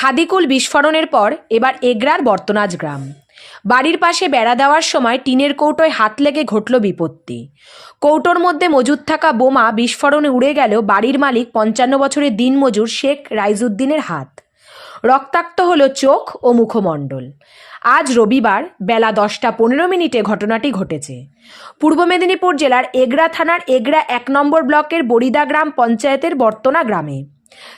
খাদিকুল বিস্ফোরণের পর এবার এগরার বর্তনাজ গ্রাম। বাড়ির পাশে বেড়া দেওয়ার সময় টিনের কৌটোয় হাত লেগে ঘটল বিপত্তি। কৌটোর মধ্যে মজুদ থাকা বোমা বিস্ফোরণে উড়ে গেল বাড়ির মালিক পঞ্চান্ন বছরের দিনমজুর শেখ রাইজুদ্দিনের হাত। রক্তাক্ত হলো চোখ ও মুখমণ্ডল। আজ রবিবার বেলা দশটা পনেরো মিনিটে ঘটনাটি ঘটেছে। পূর্ব মেদিনীপুর জেলার এগরা থানার এগরা এক নম্বর ব্লকের বরিদা গ্রাম পঞ্চায়েতের বর্তনা গ্রামে।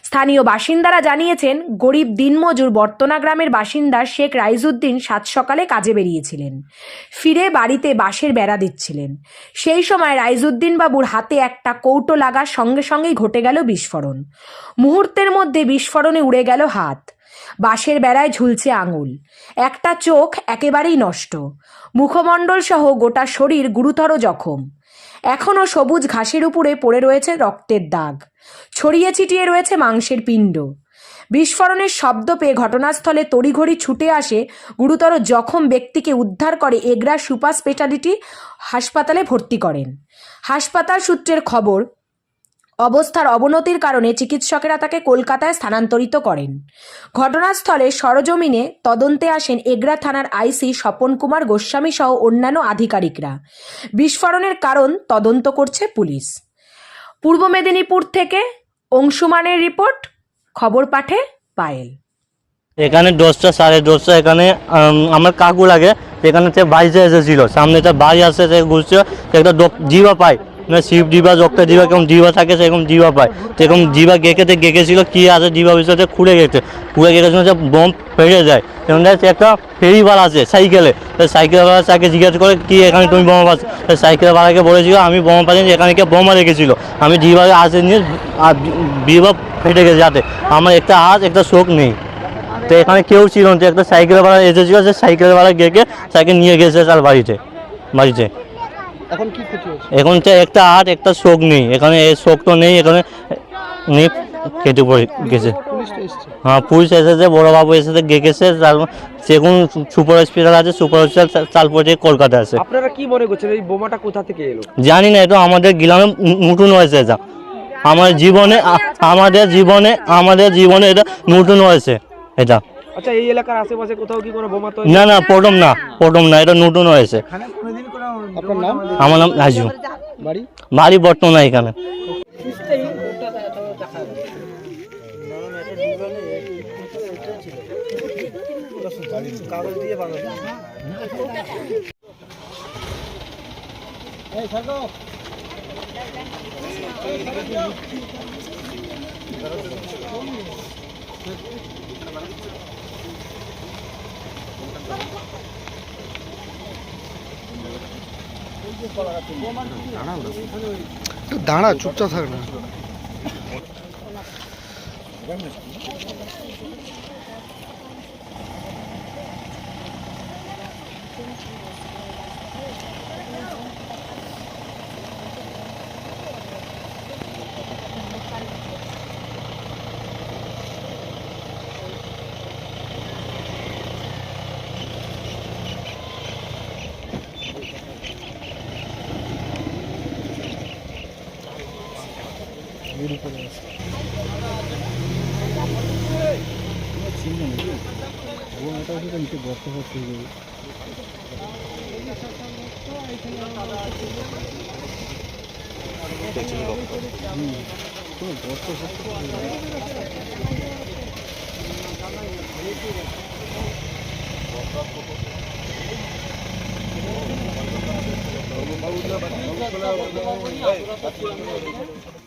স্থানীয় বাসিন্দারা জানিয়েছেন, গরিব দিনমজুর বর্তনা গ্রামের বাসিন্দা শেখ রাইজুদ্দিন সাত সকালে কাজে বেরিয়েছিলেন। ফিরে বাড়িতে বাঁশের বেড়া দিচ্ছিলেন। সেই সময় রাইজুদ্দিন বাবুর হাতে একটা কৌটো লাগার সঙ্গে সঙ্গেই ঘটে গেল বিস্ফোরণ। মুহূর্তের মধ্যে বিস্ফোরণে উড়ে গেল হাত। বাঁশের বেড়ায় ঝুলছে আঙুল। একটা চোখ একেবারেই নষ্ট। মুখমণ্ডল সহ গোটা শরীর গুরুতর জখম। এখনও সবুজ ঘাসের উপরে পড়ে রয়েছে রক্তের দাগ। ছড়িয়ে ছিটিয়ে রয়েছে মাংসের পিণ্ড। বিস্ফোরণের শব্দ পেয়ে ঘটনাস্থলে তড়িঘড়ি ছুটে আসে গুরুতর জখম ব্যক্তিকে উদ্ধার করে এগরা সুপার স্পেশালিটি হাসপাতালে ভর্তি করেন। হাসপাতাল সূত্রের খবর অবস্থার অবনতির কারণে চিকিৎসকেরা তাকে কলকাতায় স্থানান্তরিত করেন। ঘটনাস্থলে সরজমিনে তদন্তে আসেন এগরা থানার আইসি স্বপন কুমার গোস্বামী সহ অন্যান্য আধিকারিকরা। বিস্ফোরণের কারণ তদন্ত করছে পুলিশ। পূর্ব মেদিনীপুর থেকে অংশুমানের রিপোর্ট, খবর পাঠে পায়েল। এখানে দশটা সাড়ে দশটা এখানে আমার কাকু লাগে। এখানে সে বাইশে এসেছিল। সামনে একটা বাড়ি আসছে সে ঘুরছে একটা জিবা পায়। মানে শিব জিবা ডক্টর জিবা কেমন জিবা থাকে সেরকম জিবা পায়। সেরকম জিবা গেঁকেতে গেঁকেছিল, কী আছে জিবা বিষয়তে খুঁড়ে গেছে। খুঁড়ে গেছে সে বোম ফেটে যায়। এবং সে একটা ফেরিওয়ালা আছে সাইকেলে। তো সাইকেলওয়ালা তাকে জিজ্ঞাসা করে, কি, এখানে তুমি বোমা পাচ্ছ? তো সাইকেলওয়ালাকে বলেছিল, আমি বোমা পাচ্ছি এখানে কে বোমা রেখেছিল। আমি জিবাকে আসে নিয়ে আর জিবা ফেটে গেছে যাতে আমার একটা হাত একটা শোক নেই। তো এখানে কেউ ছিল না। একটা সাইকেল ভাড়া এসেছিল, সে সাইকেল ভাড়া গেকে সাইকেল নিয়ে গেছে তার বাড়িতে বাড়িতে। এখন কি ক্ষতি হয়েছে? এখন তো একটা হাত একটা শোক নেই। এখানে এই শোক তো নেই এখানে নেই কেটে পড়ে গেছে। পুলিশ তো এসছে। হ্যাঁ পুলিশ এসেছে বড়োবাবু এসেছে গেছে তার সেগুন সুপার হসপিটাল আছে সুপার হসপিটাল তারপর কলকাতা আছে। আপনারা কি মনে করছেন এই বোমাটা কোথা থেকে এলো? জানি না এটা আমাদের গ্রামে নতুন হয়েছে এটা। আমার জীবনে আমাদের জীবনে আমাদের জীবনে এটা নতুন হয়েছে এটা। আচ্ছা এই এলাকার আশেপাশে কোথাও কি কোনো বোমা তৈরি না না প্রথম না প্রথম না এটা নতুন হয়েছে। আপনার নাম? আমার নাম রাজু। বাড়ি? বাড়ি বর্তমান এখানে। দাঁড়া চুপচাপ থাক না। グ。うもありがとうございます。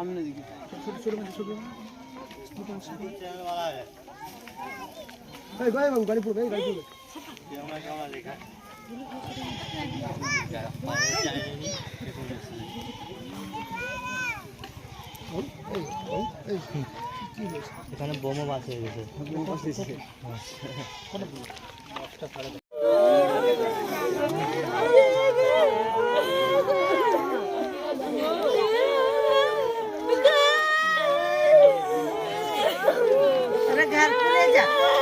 সামনে দিকে। ছোট ছোট মধ্যে ছোট এই গাই বাবু গাড়ি পড়বে এই গাড়ি পড়বে। এখানে বোমও বাস হয়ে গেছে। দশটা সাড়ে じ。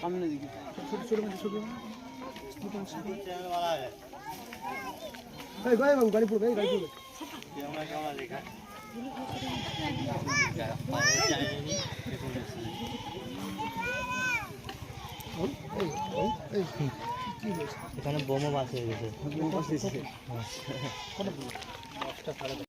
সামনে দিকে এই গায়ে বাবু গাড়ি পড়বে গাড়ি পড়বে এখানে বোমা বাস হয়ে। গেছে